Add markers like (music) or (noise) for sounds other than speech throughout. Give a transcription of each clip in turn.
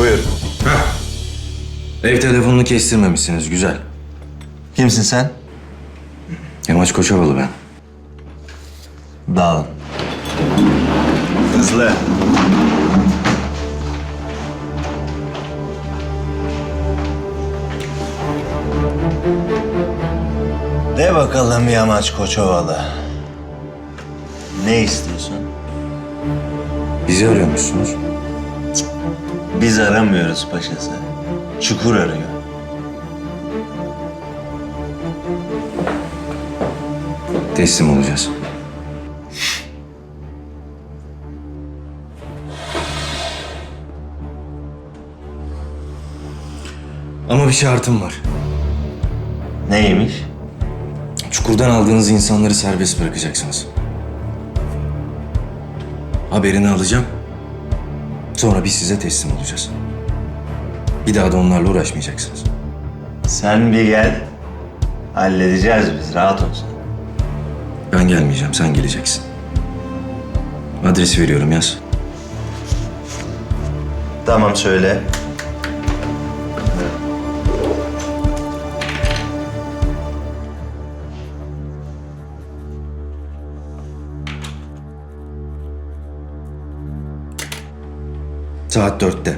Buyur. Ev telefonunu kestirmemişsiniz. Güzel. Kimsin sen? Yamaç Koçovalı ben. Dağın. Hızlı. De bakalım Yamaç Koçovalı. Ne istiyorsun? Bizi arıyormuşsunuz. Biz aramıyoruz paşası. Çukur arıyor. Teslim olacağız. Ama bir şartım var. Neymiş? Çukurdan aldığınız insanları serbest bırakacaksınız. Haberini alacağım. Sonra biz size teslim olacağız. Bir daha da onlarla uğraşmayacaksınız. Sen bir gel. Halledeceğiz biz. Rahat ol sen. Ben gelmeyeceğim, sen geleceksin. Adresi veriyorum, yaz. Tamam söyle. Saat dörtte.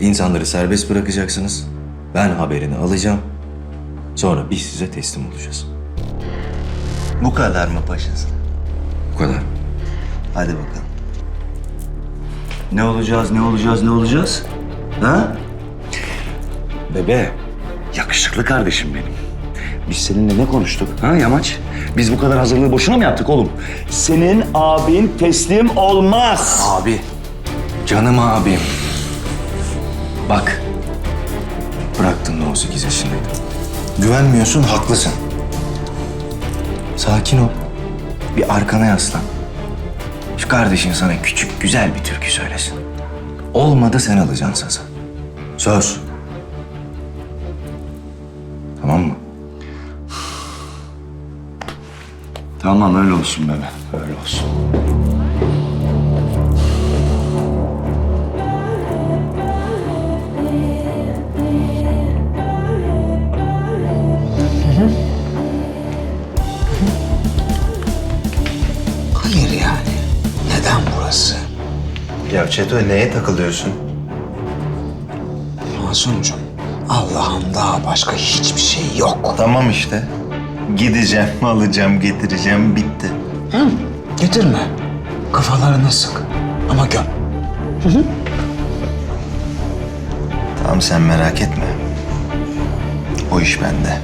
İnsanları serbest bırakacaksınız. Ben haberini alacağım. Sonra biz size teslim olacağız. Bu kadar mı paşası? Bu kadar. Hadi bakalım. Ne olacağız, ne olacağız, ne olacağız? Ha? Bebe, yakışıklı kardeşim benim. Biz seninle ne konuştuk ha Yamaç? Biz bu kadar hazırlığı boşuna mı yaptık oğlum? Senin abin teslim olmaz. Abi, canım abim. Bak, bıraktın da 18 yaşındaydı. Güvenmiyorsun, haklısın. Sakin ol. Bir arkana yaslan. Şu kardeşin sana küçük, güzel bir türkü söylesin. Olmadı sen alacaksın sazı. Söz. Tamam mı? Tamam öyle olsun bebe, öyle olsun. Ya Çeto neye takılıyorsun? Masumcum, Allah'ım daha başka hiçbir şey yok. Tamam işte. Gideceğim, (laughs) alacağım, getireceğim, bitti. Hı? Getirme. Kafalarını sık. Ama göm. Tamam sen merak etme. O iş bende.